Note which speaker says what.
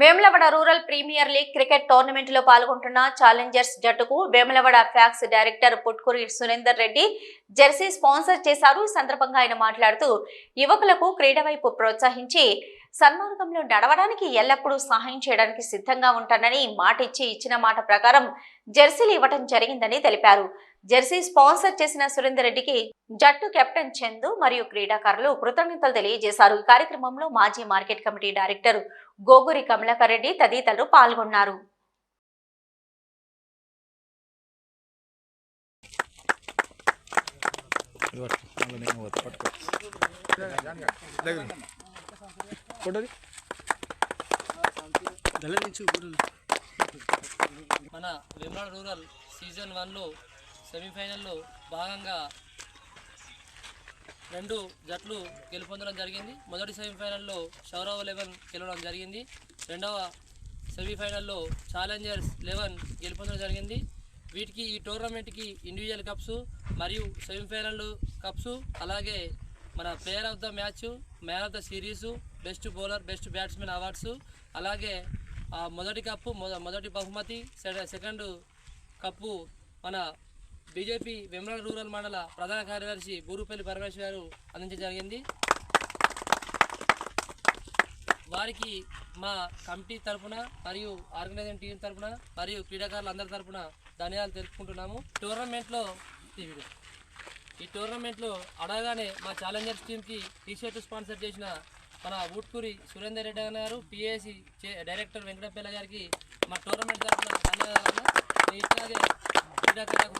Speaker 1: Vemulawada rural premier league cricket టోర్నమెంట్లో పాల్గొంటున్న challengers జట్టుకు Vemulawada PACS director Putkuri Surender Reddy jersey sponsor చేశారు. ఈ సందర్భంగా ఆయన మాట్లాడుతూ యువకులకు క్రీడ వైపు ప్రోత్సహించి సన్మార్గంలో నడవడానికి ఎల్లప్పుడూ సహాయం చేయడానికి సిద్ధంగా ఉంటానని మాట ఇచ్చి ఇచ్చిన మాట ప్రకారం జెర్సీలు ఇవ్వటం జరిగిందని తెలిపారు. జెర్సీ స్పాన్సర్ చేసిన సురేందర్ రెడ్డికి జట్టు కెప్టెన్ చందు మరియు క్రీడాకారులు కృతజ్ఞతలు తెలియజేశారు. ఈ కార్యక్రమంలో మాజీ market committee director Goguri Kamalakar Reddy తదితరులు పాల్గొన్నారు.
Speaker 2: మన రూరల్ సీజన్ వన్లో సెమీఫైనల్లో భాగంగా రెండు జట్లు గెలుపొందడం జరిగింది. మొదటి సెమీఫైనల్లో సౌరవ్ లెవెన్ గెలవడం జరిగింది. రెండవ సెమీఫైనల్లో ఛాలెంజర్స్ లెవెన్ గెలుపొందడం జరిగింది. వీటికి ఈ టోర్నమెంట్కి ఇండివిజువల్ కప్స్ మరియు సెమీఫైనల్ కప్స్ అలాగే మన player of the match man of the series best bowler best batsmen awards అలాగే ఆ మొదటి కప్పు మొద- మొదటి బహుమతి సెకండ్ కప్పు మన బీజేపీ వెమ్రాడ రూరల్ మండల ప్రధాన కార్యదర్శి బూరుపల్లి పరమేశ్వర్ గారు అందించడం జరిగింది. వారికి మా కమిటీ తరపున మరియు ఆర్గనైజింగ్ టీం తరపున మరియు క్రీడాకారులు అందరి తరపున ధన్యవాదాలు తెలుపుకుంటున్నాము. టోర్నమెంట్లో ఈ ఈ టోర్నమెంట్లో అడగగానే మా ఛాలెంజర్స్ టీంకి టీ షర్ట్ స్పాన్సర్ చేసిన మన ఊట్కూరి సురేందర్ రెడ్డి గారు పిఏసి డైరెక్టర్ వెంకటపల్లి గారికి మా టోర్నమెంట్ తరఫున ధన్యవాదాలు. ఇట్లాగే క్రీడాకారులకు